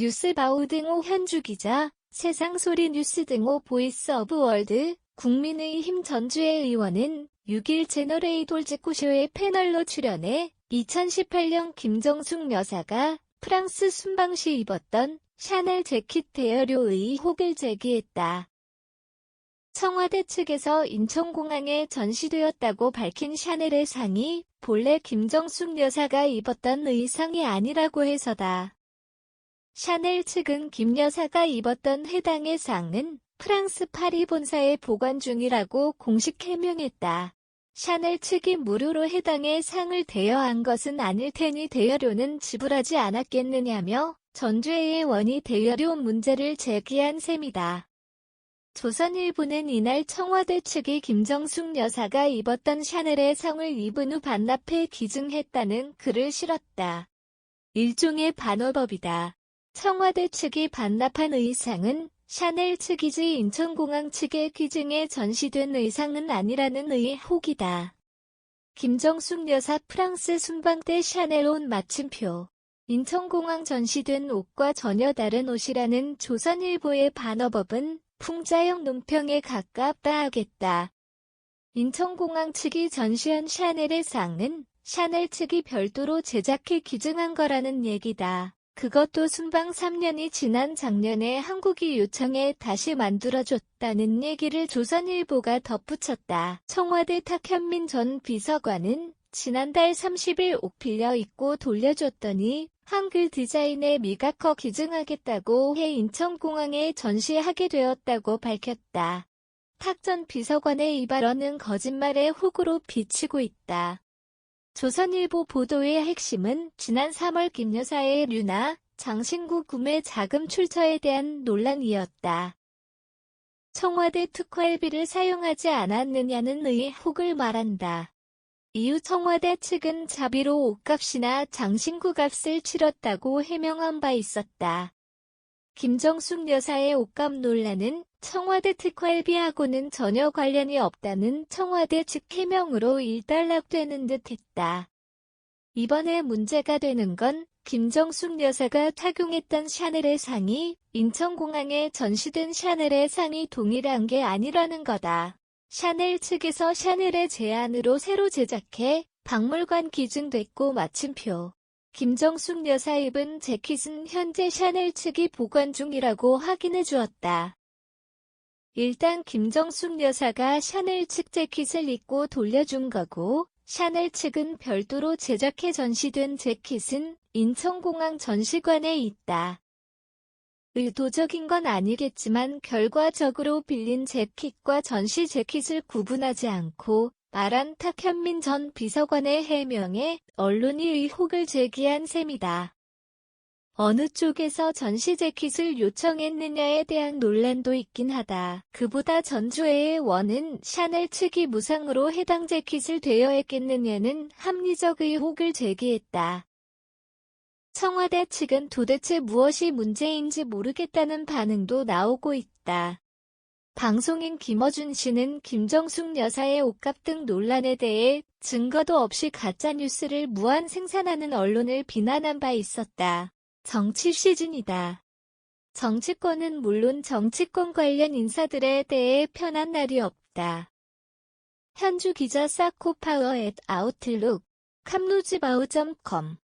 뉴스바우 등호 현주 기자, 세상소리 뉴스 등호 보이스 오브 월드, 국민의힘 전주의 의원은 6일 채널A 돌직구쇼의 패널로 출연해 2018년 김정숙 여사가 프랑스 순방 시 입었던 샤넬 재킷 대여료 의혹을 제기했다. 청와대 측에서 인천공항에 전시되었다고 밝힌 샤넬의 상이 본래 김정숙 여사가 입었던 의상이 아니라고 해서다. 샤넬 측은 김 여사가 입었던 해당의 상은 프랑스 파리 본사에 보관 중이라고 공식 해명했다. 샤넬 측이 무료로 해당의 상을 대여한 것은 아닐 테니 대여료는 지불하지 않았겠느냐며 전주의 원이 대여료 문제를 제기한 셈이다. 조선일보는 이날 청와대 측이 김정숙 여사가 입었던 샤넬의 상을 입은 후 반납해 기증했다는 글을 실었다. 일종의 반어법이다. 청와대 측이 반납한 의상은 샤넬 측이지 인천공항 측의 기증에 전시된 의상은 아니라는 의혹이다. 김정숙 여사 프랑스 순방 때 샤넬 옷 마침표. 인천공항 전시된 옷과 전혀 다른 옷이라는 조선일보의 반어법은 풍자형 논평에 가깝다 하겠다. 인천공항 측이 전시한 샤넬의 상은 샤넬 측이 별도로 제작해 기증한 거라는 얘기다. 그것도 순방 3년이 지난 작년에 한국이 요청해 다시 만들어줬다는 얘기를 조선일보가 덧붙였다. 청와대 탁현민 전 비서관은 지난달 30일 옷 빌려 입고 돌려줬더니 한글 디자인에 미각커 기증하겠다고 해 인천공항에 전시하게 되었다고 밝혔다. 탁 전 비서관의 이 발언은 거짓말의 혹으로 비치고 있다. 조선일보 보도의 핵심은 지난 3월 김 여사의 류나 장신구 구매 자금 출처에 대한 논란이었다. 청와대 특활비를 사용하지 않았느냐는 의혹을 말한다. 이후 청와대 측은 자비로 옷값이나 장신구 값을 치렀다고 해명한 바 있었다. 김정숙 여사의 옷값 논란은 청와대 특활비하고는 전혀 관련이 없다는 청와대 측 해명으로 일단락되는 듯 했다. 이번에 문제가 되는 건 김정숙 여사가 착용했던 샤넬의 상이 인천공항에 전시된 샤넬의 상이 동일한 게 아니라는 거다. 샤넬 측에서 샤넬의 제안으로 새로 제작해 박물관 기증됐고 마침표. 김정숙 여사 입은 재킷은 현재 샤넬 측이 보관 중이라고 확인해 주었다. 일단 김정숙 여사가 샤넬 측 재킷을 입고 돌려준 거고 샤넬 측은 별도로 제작해 전시된 재킷은 인천공항 전시관에 있다. 의도적인 건 아니겠지만 결과적으로 빌린 재킷과 전시 재킷을 구분하지 않고 말한 탁현민 전 비서관의 해명에 언론이 의혹을 제기한 셈이다. 어느 쪽에서 전시 재킷을 요청했느냐에 대한 논란도 있긴 하다. 그보다 전주의 원은 샤넬 측이 무상으로 해당 재킷을 대여했겠느냐는 합리적 의혹을 제기했다. 청와대 측은 도대체 무엇이 문제인지 모르겠다는 반응도 나오고 있다. 방송인 김어준 씨는 김정숙 여사의 옷값 등 논란에 대해 증거도 없이 가짜뉴스를 무한 생산하는 언론을 비난한 바 있었다. 정치 시즌이다. 정치권은 물론 정치권 관련 인사들에 대해 편한 날이 없다. 현주 기자 사코파워 앳 아웃룩 캄루즈바우.com